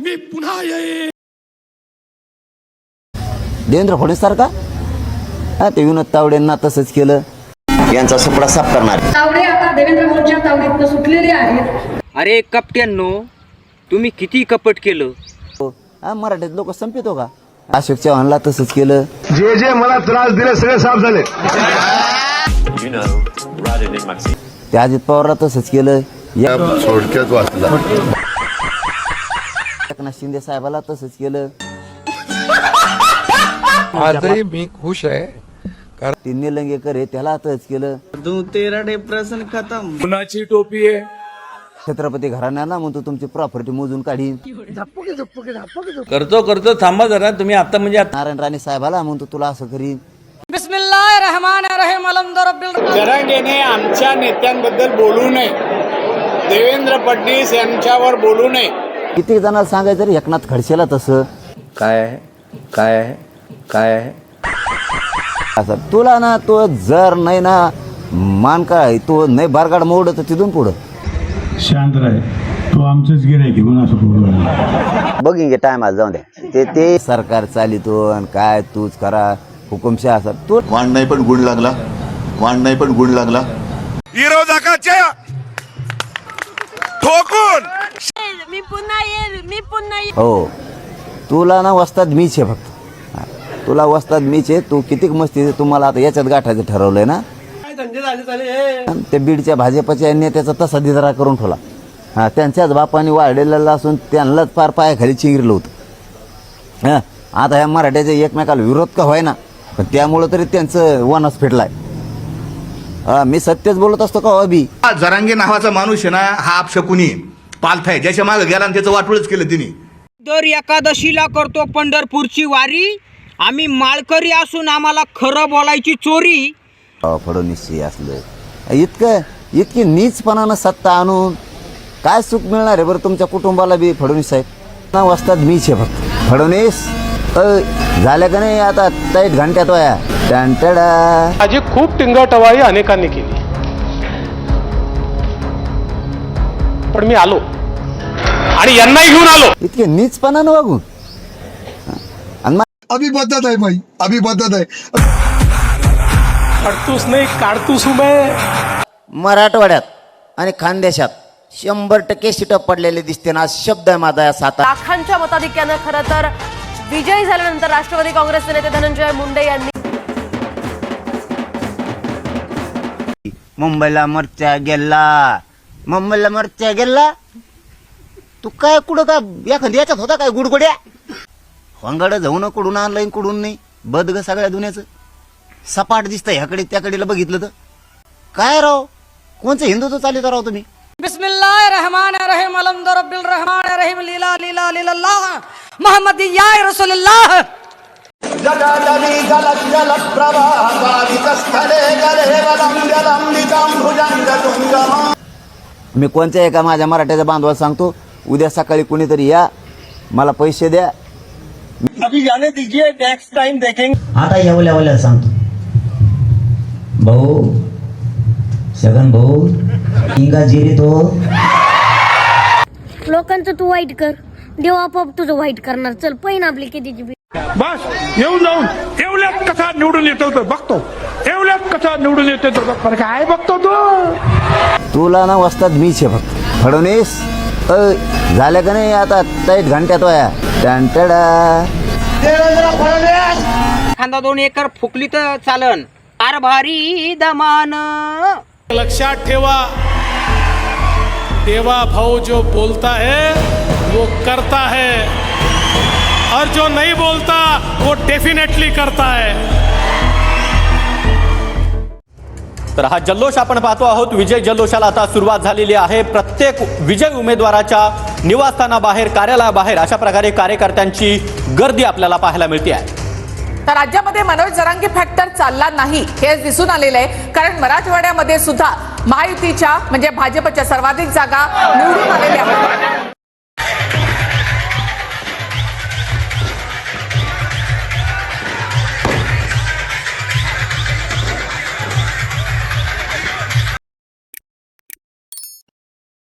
मी पुन्हा येईन. देवेंद्र फडणवीस सारखा हा ते विनोद तावडेंना तसंच केलं. यांचा सुपडा साफ करणार. तावडे आता देवेंद्र भाऊंच्या तावडीतनं सुटलेले आहेत. अरे कपट्यांनो तुम्ही किती कपट केलं? हा मराठीत लोक संपितो का? अशोक चव्हाणला तसंच केलं. जे जे मला त्रास दिले सगळे साफ झाले. ते अजित पवारला तसंच केलं. या- थोडक्यात वाचला. एकनाथ शिंदे साहेबाला तसंच केलं. आजही मी खुश आहे. ते निलंगेकर आहे त्याला तसंच केलं. कुणाची टोपी आहे? छत्रपती घराण्याला म्हणतो तुमची प्रॉपर्टी मोजून काढीन. करतो करतो थांबा जरा. तुम्ही आता म्हणजे आता नारायण राणे साहेबाला म्हणतो तुला असं करीन. बिस्मिल्लाह रहमान रहीम अलहमदुलिल्लाह जरांगेने आमच्या नेत्यांबद्दल बोलू नये. देवेंद्र फडणवीस यांच्यावर बोलू नये. किती जणांना सांगायचं रे एकनाथ खडसेला तसं. काय काय काय असं तुला ना तो जर नाही ना मान काय? तो नाही बारगाड मोड तर तिथून पुढं. शांत राह. तो आमचंच गिराय की म्हणून असं बोलू राहिला. बघिंगे टायमाला जाऊन द्या ते ते सरकार चालितो आणि काय तूच करा हुकुमशाह असं तू वाण नाही पण गुण लागला. वाण नाही पण गुण लागला. विरोधकाच्या ठोकून मी पुन्हा येईल मी पुन्हा येईल. हो. तुला ना वस्ताद मीच आहे फक्त. तुला वस्ताद मीच आहे. तू कितीक मस्ती आहे, तुम्हाला आता याच्यात गाठायचं ठरवलंय ना? ते बीडच्या भाजपच्या नेत्याचा तसा दिदरा करून ठेवला. हा त्यांच्याच बापाने वाढलेला असून त्यांनाच पार पायाखाली चिंगरलं होतं. हा आता ह्या मराठ्याच्या एकमेकाला विरोध का व्हाय ना पण त्यामुळं तरी त्यांचं वनस फेटलाय हा मी सत्यच बोलत असतो का हो अभि? हा जरांगे नावाचा माणूस आहे ना हा अपशकुनी पालथा आहे. ज्याच्या मागे गेला आणि त्याचं वाटोळच केलं तिने. दर एकादशीला करतो पंढरपूरची वारी. आम्ही माळकरी असून आम्हाला खरं बोलायची चोरी. अहो, फडणवीसची असलं. इतकं इतकी नीचपणानं सत्ता आणून काय सुख मिळणार आहे बरं तुमच्या कुटुंबाला बी फडणवीस साहेब? ना वाजतात मीच आहे फक्त. फडणवीस! अ, झालं का नाही आता? टाईट घंट्यात वया. टँटडा माझी खूप टिंगटवाळी अनेकांनी केली. पण मी आलो. आणि यांनाही घेऊन आलो. इतके नीचपणानं वागून. आणि अभी बदत आहे भाई अभी बदत आहे. काढतूस नाही काढतूस उभे. मराठवाड्यात आणि खानदेशात शंभर टक्के सीटं पडलेले दिसते ना आज शब्द आहे माझा या साता लाखांच्या मताधिक्यानं खरं तर विजयी झाल्यानंतर राष्ट्रवादी काँग्रेसचे नेते धनंजय मुंडे यांनी मुंबईला मरच्या गेला. मुंबईला मरच्या गेला. तू काय कुठं का एखादी याच्यात होता काय गुडगुड्या? होंगाड जाऊन कुडून आणलंय आणि कुडून नाही? बद ग सगळ्या दुनियाचं. सपाट दिसतंय ह्याकडे त्याकडेला बघितलं तर. काय राव? कोणचं हिंदुत्व चालित राव तुम्ही? बिस्मिल्लाह रहमान रहीम अलहमदुलिल्लाह रहमान रहीम लीला लीला लीला मोहम्मद या रसूलुल्लाह मी कोणत्या एका माझ्या मराठ्याच्या बांधवाला सांगतो उद्या सकाळी कोणीतरी या मला पैसे द्या. आता एवढ्या एवढ्या सांगतो. भाऊ सगन भाऊ इंगा जिरी तो. लोकांचं तू वाईट कर. देव आपोआप तुझं वाईट करणार. चल पहिन आपली कितीची बी- बस येऊन जाऊन एवढ्यात कसा निवडून येतो तो बघतो. एवढ्यात कसा निवडून येतो तो बघ. काय बघतो तो? तुला ना वस्ताद मीच आहे फक्त. फडणवीस? अ, झालं का नाही आता? टाईट घंट्यात वया टँटडा खांदा दोन एकर फुकली तर चालन कारभारी दमान. लक्षात ठेवा देवा भाऊ जो बोलता है वो करता है। और जो नहीं बोलता वो डेफिनेटली करता है। तर हा जल्लोष आपण पाहतो आहोत. विजय जल्लोषाला आता सुरुवात झालेली आहे. प्रत्येक विजय उमेदवाराच्या निवासस्थानाबाहेर कार्यालयाबाहेर अशा प्रकारे कार्यकर्त्यांची गर्दी आपल्याला पाहायला मिळते आहे. तर राज्यामध्ये मनोज जरांगे फॅक्टर चालला नाही हे दिसून आलेलं आहे. कारण मराठवाड्यामध्ये सुद्धा महायुतीच्या म्हणजे भाजपच्या सर्वाधिक जागा निवडून आलेल्या आहेत.